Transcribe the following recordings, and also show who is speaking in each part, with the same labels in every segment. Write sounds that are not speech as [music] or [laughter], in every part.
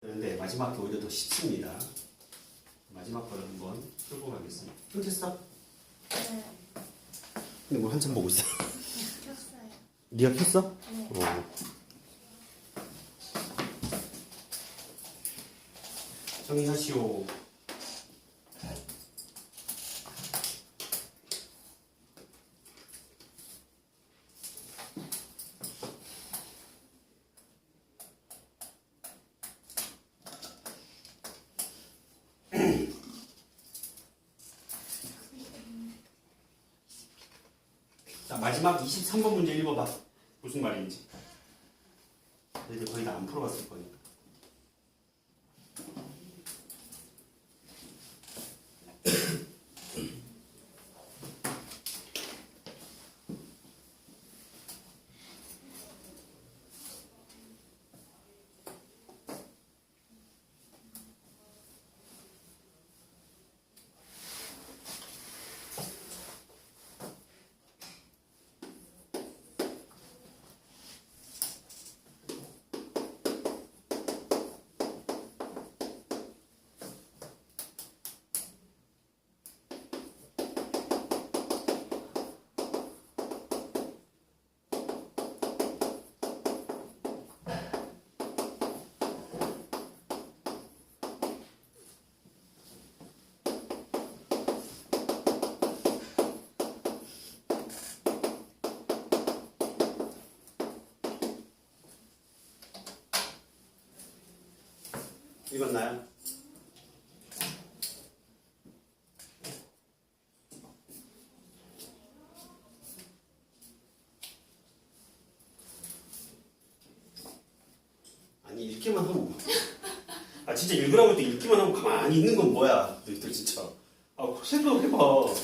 Speaker 1: 그런데 마지막 게 오히려 더 쉽습니다. 마지막 거를 한번 풀고 가겠습니다. 켰어?
Speaker 2: 네,
Speaker 1: 근데 뭐 한참 보고 있어.
Speaker 2: 켰어요.
Speaker 1: 네가 켰어?
Speaker 2: 네.
Speaker 1: 어. 정리하시오. 마지막 23번 문제 읽어봐. 무슨 말인지. 너희들 거의 다 안 풀어봤을 거니까. 읽었나요? 아니 읽기만 하면 뭐. 아 진짜 읽으라고 해도 읽기만 하면 가만히 있는 건 뭐야 너희들 진짜 아 생각해봐
Speaker 2: 아,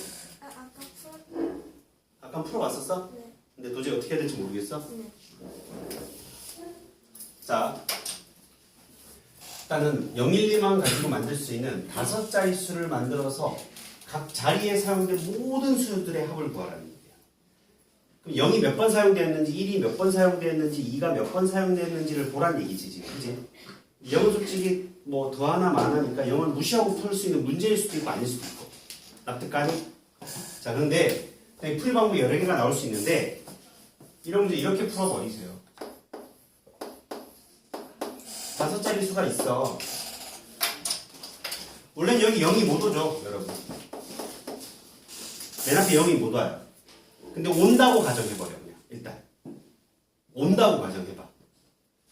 Speaker 2: 아까 풀었...
Speaker 1: 아까 풀어봤었어?
Speaker 2: 네.
Speaker 1: 근데 도저히 어떻게 해야 될지 모르겠어?
Speaker 2: 네.
Speaker 1: 자, 일단은 012만 가지고 만들 수 있는 다섯 자리 수를 만들어서 각 자리에 사용된 모든 수들의 합을 구하라는 얘기야. 그럼 0이 몇 번 사용되었는지, 1이 몇 번 사용되었는지, 2가 몇 번 사용되었는지를 보란 얘기지, 지금. 그지? 0은 솔직히 뭐 더 하나 많으니까 0을 무시하고 풀 수 있는 문제일 수도 있고 아닐 수도 있고. 납득가니? 자, 그런데 풀이 방법이 여러 개가 나올 수 있는데 이런 문제 이렇게 풀어버리세요. 다섯 자리 수가 있어. 원래는 여기 0이 못 오죠, 여러분. 맨 앞에 0이 못 와요. 근데 온다고 가정해버려, 그냥, 일단. 온다고 가정해봐.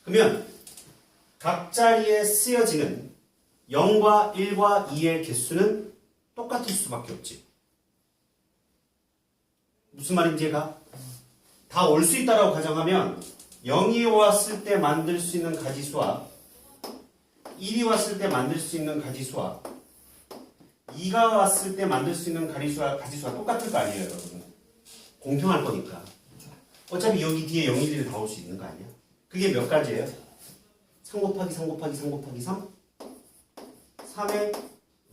Speaker 1: 그러면, 각 자리에 쓰여지는 0과 1과 2의 개수는 똑같을 수밖에 없지. 무슨 말인지 가? 다 올 수 있다라고 가정하면 0이 왔을 때 만들 수 있는 가지수와 1이 왔을 때 만들 수 있는 가지수와 2가 왔을 때 만들 수 있는 가지수와 가지수가 똑같을 거 아니에요, 여러분. 공평할 거니까. 어차피 여기 뒤에 0, 1, 1이 다올수 있는 거 아니야? 그게 몇 가지예요? 3 곱하기 3 곱하기 3 곱하기 3? 3의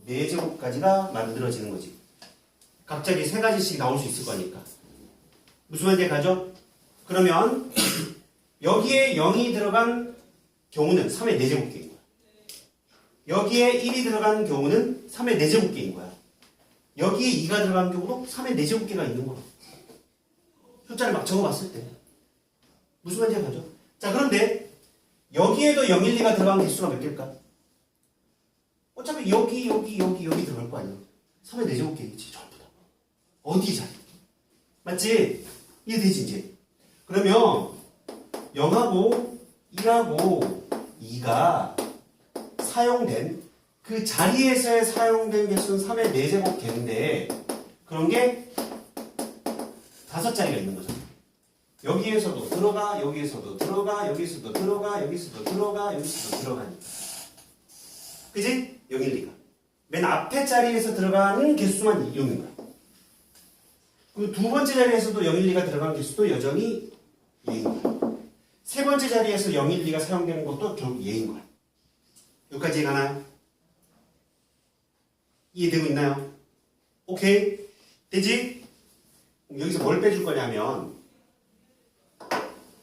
Speaker 1: 4제곱까지가 만들어지는 거지. 갑자기 세 가지씩 나올 수 있을 거니까. 무슨 말인지 가죠? 그러면 [clears throat] 여기에 0이 들어간 경우는 3의 4제곱개인 거야. 여기에 1이 들어간 경우는 3의 4제곱개인 거야. 여기에 2가 들어간 경우도 3의 4제곱개가 있는 거야. 숫자를 막 적어봤을 때. 무슨 말인지 가죠? 자, 그런데 여기에도 0, 1, 2가 들어간 개수가 몇 개일까? 어차피 여기, 여기, 여기, 여기 들어갈 거 아니야. 3의 4제곱개겠지, 전부 다. 어디 자리? 맞지? 이해되지, 이제? 그러면 0하고 1하고 2가 사용된 그 자리에서의 사용된 개수는 3의 4제곱 개인데 그런 게 다섯 자리가 있는 거죠. 여기에서도 들어가, 여기에서도 들어가, 여기서도 들어가, 여기서도 들어가, 여기서도 들어가니까. 그지? 0, 1, 2가. 맨 앞에 자리에서 들어가는 개수만 0인 거야. 그두 번째 자리에서도 0, 1, 2가 들어간 개수도 여전히 예인 거야. 세 번째 자리에서 0, 1, 2가 사용되는 것도 결국 예인 거야. 여기까지 가나요? 이해되고 있나요? 오케이? 되지? 여기서 뭘 빼줄 거냐면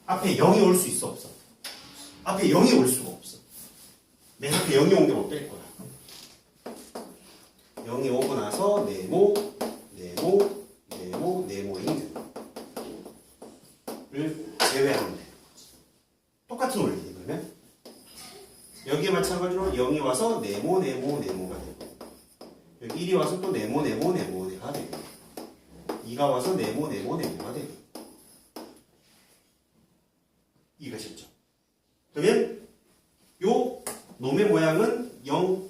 Speaker 1: 앞에 0이 올 수 있어 없어? 앞에 0이 올 수가 없어. 내가 그 0이 옮겨면 뺄 거야. 0이 오고 나서 네모, 네모, 네모, 네모 인 를 제외하면 돼. 똑같은 원리 여기에 마찬가지로 0이 와서 네모, 네모, 네모가 되고 여기 1이 와서 또 네모, 네모, 네모가 되고 2가 와서 네모, 네모, 네모가 되고 이것이죠. 그러면 요 놈의 모양은 0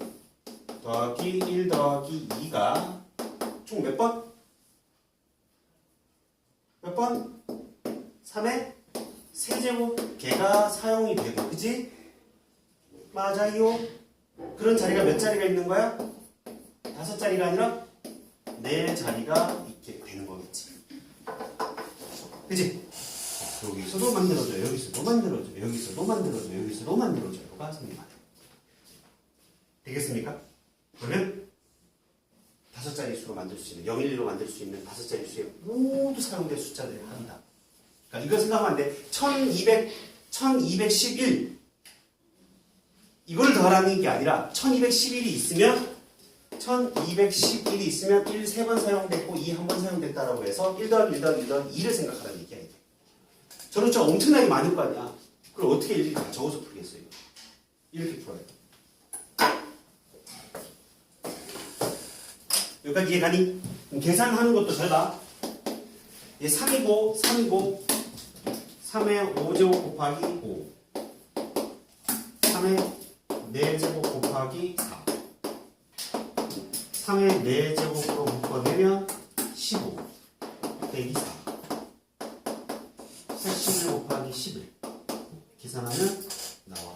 Speaker 1: 더하기 1 더하기 2가 총 몇 번? 몇 번? 3의 세제곱 개가 사용이 되고 그지? 맞아요. 그런 자리가 몇 자리가 있는 거야? 다섯 자리가 아니라 네 자리가 있게 되는 거겠지. 그지? 여기서도 만들어져, 여기서도 만들어져, 여기서도 만들어져, 여기서도 만들어져요가 생각나. 되겠습니까? 그러면 다섯 자리 수로 만들 수 있는 0, 1, 2로 만들 수 있는 다섯 자리 수에 모두 사용될 숫자들을 한다. 그러니까 이거 생각하면 안 돼. 1200, 1211 이걸 더하라는 게 아니라 1211이 있으면 1211이 있으면 1 세 번 사용됐고 2 한 번 사용됐다라고 해서 1 더하기 1 더하기 1 더하기 2를 생각하라는 얘기야 이게. 저는 저 엄청나게 많을 거 아니야. 그걸 어떻게 일일이 다 적어서 풀겠어요? 이렇게 풀어요. 여기까지 이해가니? 계산하는 것도 잘 봐. 얘 3이고 3이고 3의 5제곱 곱하기 5 3의 4제곱 곱하기 4 3의 4제곱으로 묶어내면 15 빼기 4 41 곱하기 11 계산하면 나와.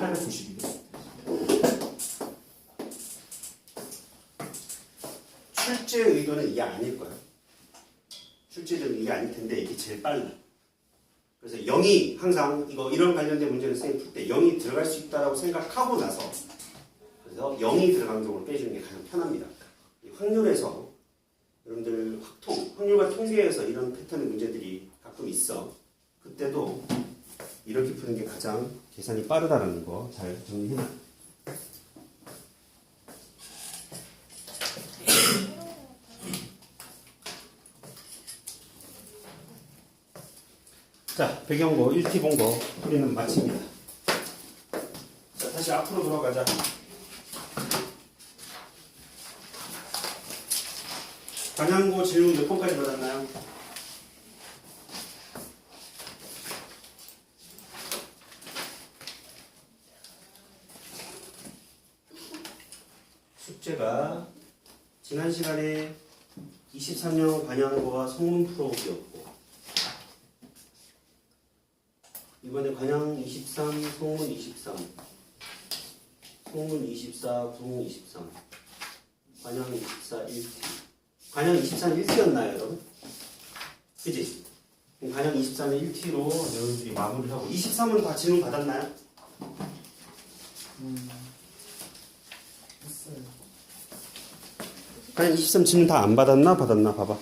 Speaker 1: 892 출제 의도는 이게 아닐 거야. 출제 의도는 이게 아닐 텐데 이게 제일 빨라. 그래서 0이 항상 이거 이런 관련된 문제를 쌤이 풀때 0이 들어갈 수 있다라고 생각하고 나서 그래서 0이 들어간 경우를 빼주는 게 가장 편합니다. 이 확률에서 여러분들 확통, 확률과 통계에서 이런 패턴의 문제들이 가끔 있어. 그때도 이렇게 푸는 게 가장 계산이 빠르다는 거 잘 정리해 자, 배경고 1티 본거 풀이는 마칩니다. 자, 다시 앞으로 돌아가자. 반향고 질문 몇 번까지 받았나요? 숙제가 지난 시간에 23년 관양고와 성문 풀어오기였고 이번에 관양 23, 송문 23, 송문 24, 구문 23, 관양 24, 1티. 관양 23, 1티였나요, 여러분? 그지? 관양 23은 1티로 여러분들이 마무리를 하고 23은 다 질문 받았나요?
Speaker 3: 했어요.
Speaker 1: 관양 23 질문 다 안 받았나? 받았나? 봐봐.